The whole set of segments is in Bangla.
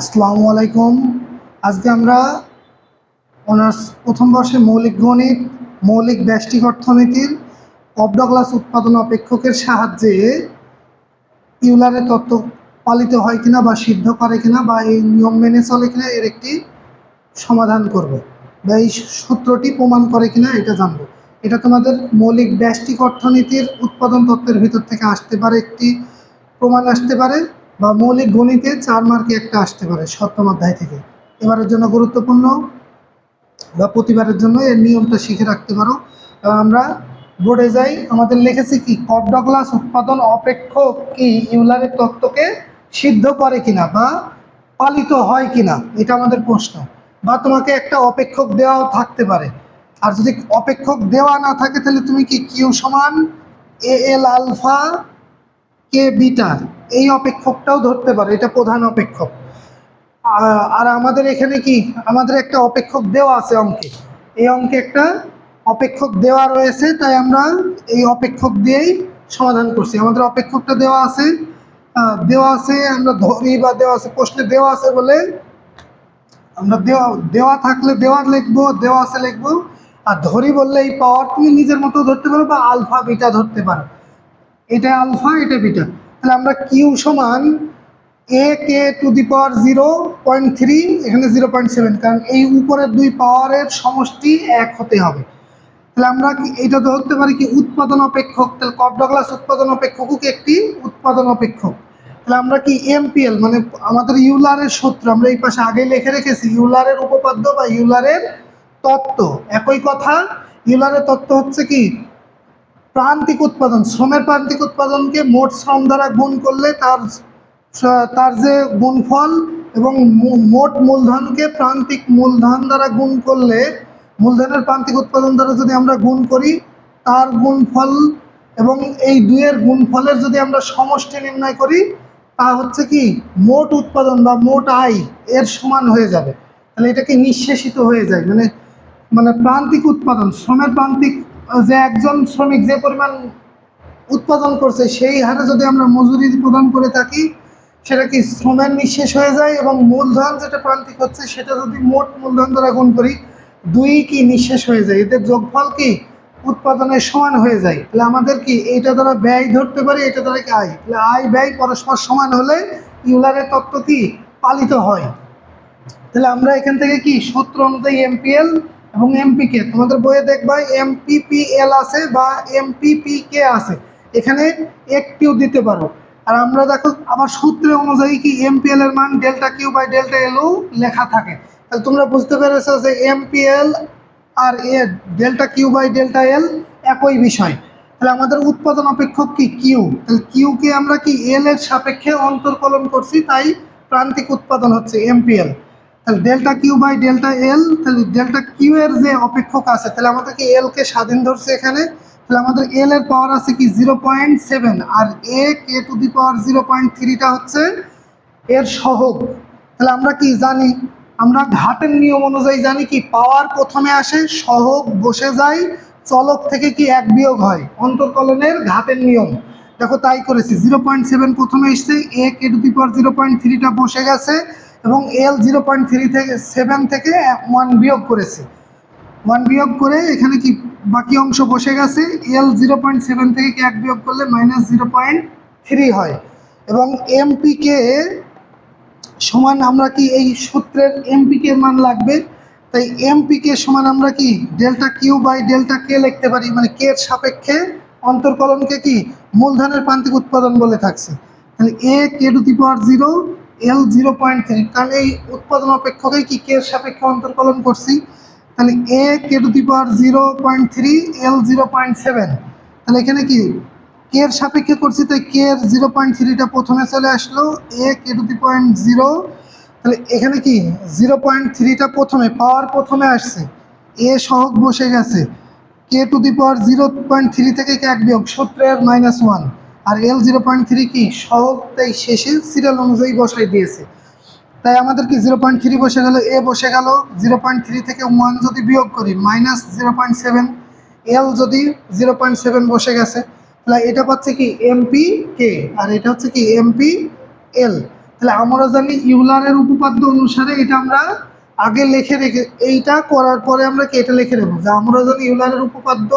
আসসালামু আলাইকুম। আজকে আমরা অনার্স প্রথম বর্ষে মৌলিক গণিত, মৌলিক ব্যষ্টিক অর্থনীতির অবডগ্লাস উৎপাদন অপেক্ষকের সাহায্যে ইউলারের তত্ত্ব পালিত হয় কিনা বা সিদ্ধ করে কিনা বা এই নিয়ম মেনে চলে কিনা এর একটি সমাধান করব। বা এই সূত্রটি প্রমাণ করে কিনা এটা জানব। এটা তোমাদের মৌলিক ব্যষ্টিক অর্থনীতির উৎপাদন তত্ত্বের ভিতর থেকে আসতে পারে, একটি প্রমাণ আসতে পারে। বা মৌলিক গণিতে চার মার্কে একটা আসতে পারে সপ্তম অধ্যায় থেকে। এবারের জন্য গুরুত্বপূর্ণ বা প্রতিবারের জন্য এর নিয়মটা শিখে রাখতে পারো। আমরা বোর্ডে যাই। আমাদের লিখেছি কি, কপডগলাস উৎপাদন অপেক্ষক কি ইউলারের তত্ত্বকে সিদ্ধ করে কিনা বা পালিত হয় কিনা? এটা আমাদের প্রশ্ন। বা তোমাকে একটা অপেক্ষক দেওয়াও থাকতে পারে। আর যদি অপেক্ষক দেওয়া না থাকে, তাহলে তুমি কি কিউ সমান এ এল আলফা কে বিটা এই অপেক্ষকটাও ধরতে পারো, এটা প্রধান অপেক্ষক। আর আমাদের এখানে কি? আমাদের একটা অপেক্ষক দেওয়া আছে অঙ্কে। এই অঙ্কে একটা অপেক্ষক দেওয়া রয়েছে, তাই আমরা এই অপেক্ষক দিয়েই সমাধান করছি। আমাদের অপেক্ষকটা দেওয়া আছে দেওয়া আছে, আমরা ধরি বা দেওয়া আছে, প্রশ্নে দেওয়া আছে বলে আমরা দেওয়া দেওয়া থাকলে দেওয়া লিখব, দেওয়া আছে লিখব। আর ধরি বললে এই পাওয়ার তুমি নিজের মতো ধরতে পারো বা আলফা বিটা ধরতে পারো। এটা আলফা, এটা বিটা। তাহলে আমরা কিউ সমান A K to the power zero point three, এখানে জিরো পয়েন্ট সেভেন, কারণ এই উপরের দুই পাওয়ারের সমষ্টি এক হতে হবে। তাহলে আমরা এটা ধরতে পারি কি উৎপাদন অপেক্ষক, তাহলে কপডগলাস উৎপাদন অপেক্ষকও কি একটি উৎপাদন অপেক্ষক? তাহলে আমরা কি এমপিএল মানে আমাদের ইউলারের সূত্র, আমরা এই পাশে আগে লিখে রেখেছি, ইউলারের উপপাদ্য বা ইউলারের তত্ত্ব, একই কথা। ইউলারের তত্ত্ব হচ্ছে কি? প্রান্তিক উৎপাদন, শ্রমের প্রান্তিক উৎপাদনকে মোট শ্রম দ্বারা গুণ করলে তার তার যে গুণফল এবং মোট মূলধনকে প্রান্তিক মূলধন দ্বারা গুণ করলে, মূলধনের প্রান্তিক উৎপাদন দ্বারা যদি আমরা গুণ করি, তার গুণফল এবং এই দুইয়ের গুণফলের যদি আমরা সমষ্টি নির্ণয় করি, তা হচ্ছে কি, মোট উৎপাদন বা মোট আয় এর সমান হয়ে যাবে। তাহলে এটাকে নিঃশেষিত হয়ে যায়? মানে মানে প্রান্তিক উৎপাদন, শ্রমের প্রান্তিক যে একজন শ্রমিক যে পরিমাণ উৎপাদন করছে, সেই হারে যদি আমরা মজুরি প্রদান করে থাকি, সেটা কি শ্রমের নিঃশেষ হয়ে যায় এবং মূলধন যেটা প্রান্তিক হচ্ছে, সেটা যদি মোট মূলধন দ্বারা গুণ করি, দুই কি নিঃশেষ হয়ে যায়? এদের যোগফল কি উৎপাদনের সমান হয়ে যায়? তাহলে আমাদের কি এটা দ্বারা ব্যয় ধরতে পারি, এটা দ্বারা কি আয়? তাহলে আয়, ব্যয় পরস্পর সমান হলে ইউলারের তত্ত্ব কি? পালিত হয়। তাহলে আমরা এখান থেকে কি সূত্র অনুযায়ী এমপিএল এবং এমপিকে তোমাদের বইয়ে দেখবা এমপিপিএল আছে বা এমপিপিকে আছে। এখানে একটিও দিতে পারো। আর আমরা দেখো আবার সূত্রে অনুযায়ী কি এমপিএল এর মান delta Q by delta L লেখা থাকে। তাহলে তোমরা বুঝতে পেরেছ যে MPL R A delta Q by delta L একই বিষয়। তাহলে আমাদের উৎপাদন অপেক্ষক কি? কিউ। তাহলে কিউকে আমরা কি এল এর সাপেক্ষে অন্তর্কলন করছি, তাই প্রান্তিক উৎপাদন হচ্ছে এমপিএল তাহলে delta Q by delta L তাহলে ডেল্টা কিউ এর যে অপেক্ষক আছে, তাহলে আমাদেরকে এল কে স্বাধীন ধরছে এখানে। তাহলে আমাদের এল এর পাওয়ার আছে কি zero point seven R A K to the power zero point থ্রিটা হচ্ছে এর সহগ। তাহলে আমরা কি জানি, আমরা ঘাটের নিয়ম অনুযায়ী জানি কি পাওয়ার প্রথমে আসে, সহগ বসে যায়, চলক থেকে কি এক বিয়োগ হয়, অন্তর্কলনের ঘাতের নিয়ম। দেখো তাই করেছি জিরো পয়েন্ট সেভেন প্রথমে এসছে A K to the power zero point থ্রিটা বসে গেছে এবং এল জিরো পয়েন্ট থ্রি থেকে সেভেন থেকে ওয়ান বিয়োগ করেছে। ওয়ান বিয়োগ করে এখানে কি বাকি অংশ বসে গেছে? এল জিরো পয়েন্ট সেভেন থেকে কি এক বিয়োগ করলে মাইনাস জিরো পয়েন্ট থ্রি হয়? এবং এমপিকে সমান আমরা কি এই সূত্রের এমপিকে মান লাগবে? তাই এমপিকে সমান আমরা কি delta Q by delta K লিখতে পারি? মানে কে এর সাপেক্ষে অন্তর্কলনকে কি মূলধনের প্রান্তিক উৎপাদন বলে থাকছে। তাহলে A K to the power zero L zero point three কারণ এই উৎপাদন অপেক্ষকে কি কে সাপেক্ষে অন্তর্কলন করছি? তাহলে A K to the power zero point three L zero point seven তাহলে এখানে কি কে এর সাপেক্ষে করছি, তাই কে এর জিরো পয়েন্ট থ্রিটা প্রথমে চলে আসলো। A K to the point zero তাহলে এখানে কি জিরো পয়েন্ট থ্রিটা প্রথমে পাওয়ার প্রথমে আসছে। এ সহগ বসে গেছে। K to the power zero point three থেকে এক বিয়োগ, সূত্রের মাইনাস ওয়ান আর এল জিরো পয়েন্ট থ্রি কি? সহগ তাই শেষে সিরিয়াল অনুযায়ী বসাই দিয়েছে। তাই আমাদের কি জিরো পয়েন্ট থ্রি বসে গেল। এ বসে গেল। জিরো পয়েন্ট থ্রি থেকে ওয়ান যদি বিয়োগ করি minus zero point seven L যদি জিরো পয়েন্ট সেভেন বসে গেছে, তাহলে এটা পাচ্ছে কি এমপি কে আর এটা হচ্ছে কি এমপি এল তাহলে আমরা জানি ইউলারের উপপাদ্য অনুসারে এটা আমরা আগে লিখে রেখে, এইটা করার পরে আমরা কি এটা লিখে নেব? যে আমরা জানি ইউলারের উপপাদ্য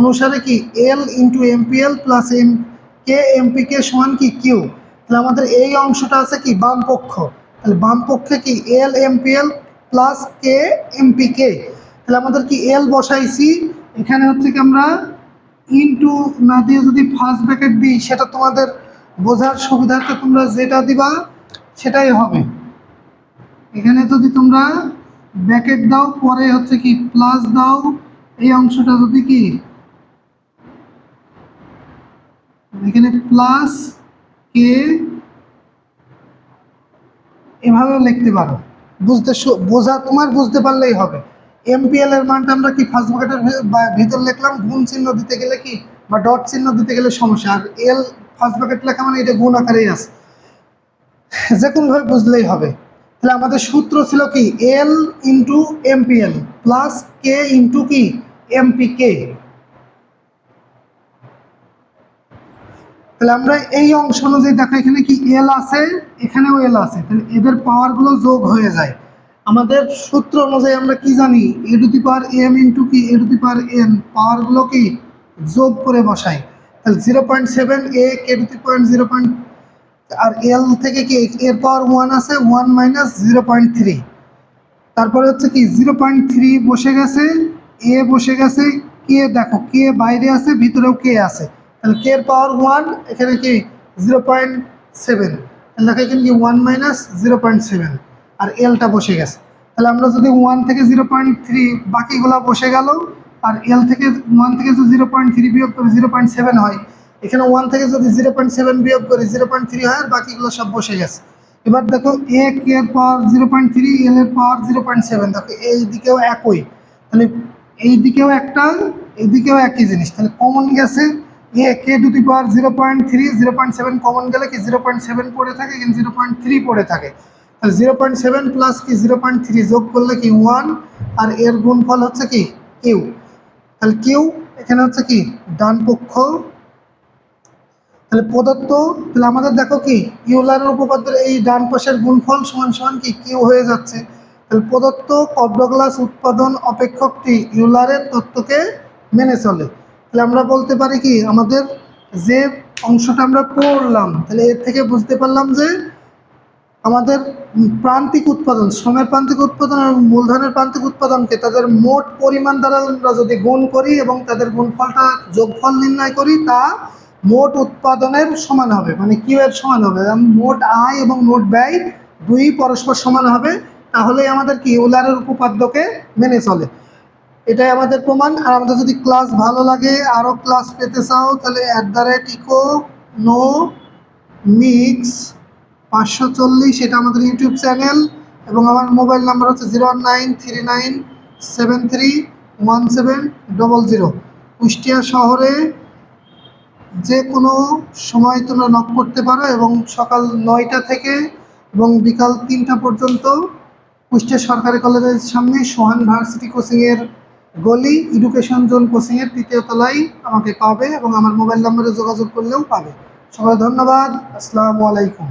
অনুসারে কি L into MPL plus M K MP K সমান কি কিউ তাহলে আমাদের এই অংশটা আছে কি, বাম পক্ষ। তাহলে বাম পক্ষে কি এল এমপিএল প্লাস কে এমপি কে তাহলে আমাদের কি এল বসাইছি, এখানে হচ্ছে কি আমরা ইনটু না দিয়ে যদি ফার্স্ট ব্র্যাকেট দিই, সেটা তোমাদের বোঝার সুবিধার্থে তোমরা যেটা দিবা, সেটাই হবে। এখানে যদি তোমরা ব্র্যাকেট দাও, পরে হচ্ছে কি প্লাস দাও, এই অংশটা যদি কি এখানে প্লাস কে এভাবেও লিখতে পারো। বুঝতে বোঝা, তোমার বুঝতে পারলেই হবে। এমপিএল এর মানটা আমরা কি ফার্স্ট ব্র্যাকেটের ভিতর লিখলাম? গুণ চিহ্ন দিতে গেলে কি? বা ডট চিহ্ন দিতে গেলে সমস্যা। আর এল ফার্স্ট ব্র্যাকেট লেখা মানে এটা গুণ আকারেই আছে। যে কোনোভাবে বুঝলেই হবে। তাহলে আমাদের সূত্র ছিল কি? L into MPL plus K into কি? এমপি কে তাহলে আমরা এই অংশ অনুযায়ী দেখো, এখানে কি এল আছে? এখানেও এল আছে। তাহলে এদের পাওয়ারগুলো যোগ হয়ে যায়। আমাদের সূত্র অনুযায়ী আমরা কি জানি? A to the power M into কি? A to the power N পাওয়ারগুলো কি? যোগ করে বসাই। তাহলে zero point seven A K to the point zero point R L থেকে কি? এর পাওয়ার ওয়ান আছে one minus zero point three তারপরে হচ্ছে কি? জিরো পয়েন্ট থ্রি বসে গেছে এ বসে গেছে কে দেখো কে বাইরে আছে, ভিতরেও কে আছে। তাহলে কে এর পাওয়ার ওয়ান এখানে কি? জিরো পয়েন্ট সেভেন তাহলে দেখো এখানে কি? One minus zero point seven আর এলটা বসে গেছে। তাহলে আমরা যদি ওয়ান থেকে জিরো পয়েন্ট থ্রি বাকিগুলো বসে গেল, আর এল থেকে ওয়ান থেকে যদি জিরো পয়েন্ট থ্রি বিয়োগ করে জিরো পয়েন্ট সেভেন হয়। এখানে ওয়ান থেকে যদি জিরো পয়েন্ট সেভেন বিয়োগ করি জিরো পয়েন্ট থ্রি হয়, আর বাকিগুলো সব বসে গেছে। এবার দেখো এ কে এর power zero point three L এর পাওয়ার জিরো পয়েন্ট সেভেন দেখো, এই দিকেও একই। তাহলে এই দিকেও একটা এইদিকেও একই জিনিস। তাহলে কমন গেছে A K to the power zero point three, zero point seven common গেলে কি জিরো পয়েন্ট সেভেন পড়ে থাকে কিন্তু জিরো পয়েন্ট থ্রি পড়ে থাকে? তাহলে জিরো পয়েন্ট সেভেন প্লাস কি জিরো পয়েন্ট থ্রি যোগ করলে কি ওয়ান আর এর গুণফল হচ্ছে কি কিউ। তাহলে কিউ এখানে হচ্ছে কি ডান পক্ষ তাহলে প্রদত্ত, তাহলে আমাদের দেখো কি ইউলারের উপপাদ্যের এই ডান পাশের গুণফল সমান সমান কি কিউ হয়ে যাচ্ছে। তাহলে প্রদত্ত কব্ডগ্লাস উৎপাদন অপেক্ষকটি ইউলারের তত্ত্বকে মেনে চলে। তাহলে আমরা বলতে পারি কি, আমাদের যে অংশটা আমরা পড়লাম, তাহলে এর থেকে বুঝতে পারলাম যে আমাদের প্রান্তিক উৎপাদন, শ্রমের প্রান্তিক উৎপাদন এবং মূলধনের প্রান্তিক উৎপাদনকে তাদের মোট পরিমাণ দ্বারা আমরা যদি গুণ করি এবং তাদের গুণফলটা যোগফল নির্ণয় করি, তা মোট উৎপাদনের সমান হবে। মানে কিউ এর সমান হবে। মোট আয় এবং মোট ব্যয় দুই পরস্পর সমান হবে, তাহলেই আমাদের কি ইউলারের উপপাদ্যকে মেনে চলে। এটাই আমাদের প্রমাণ। আর আমাদের যদি ক্লাস ভালো লাগে আরও ক্লাস পেতে চাও, তাহলে at the rate eco no mix পাঁচশো চল্লিশ, এটা আমাদের ইউটিউব চ্যানেল এবং আমার মোবাইল নাম্বার হচ্ছে zero nine three nine seven three one seven double zero Kushtia শহরে যে কোনো সময় তোমরা নক করতে পারো এবং সকাল নয়টা থেকে এবং বিকাল তিনটা পর্যন্ত কুষ্টিয়া সরকারি কলেজের সামনে সোহান ভার্সিটি কোচিংয়ের গলি এডুকেশন জোন কোচিংয়ের তৃতীয় তলায় আমাকে পাবে এবং আমার মোবাইল নম্বরে যোগাযোগ করলেও পাবে। সবাই ধন্যবাদ। আসসালামু আলাইকুম।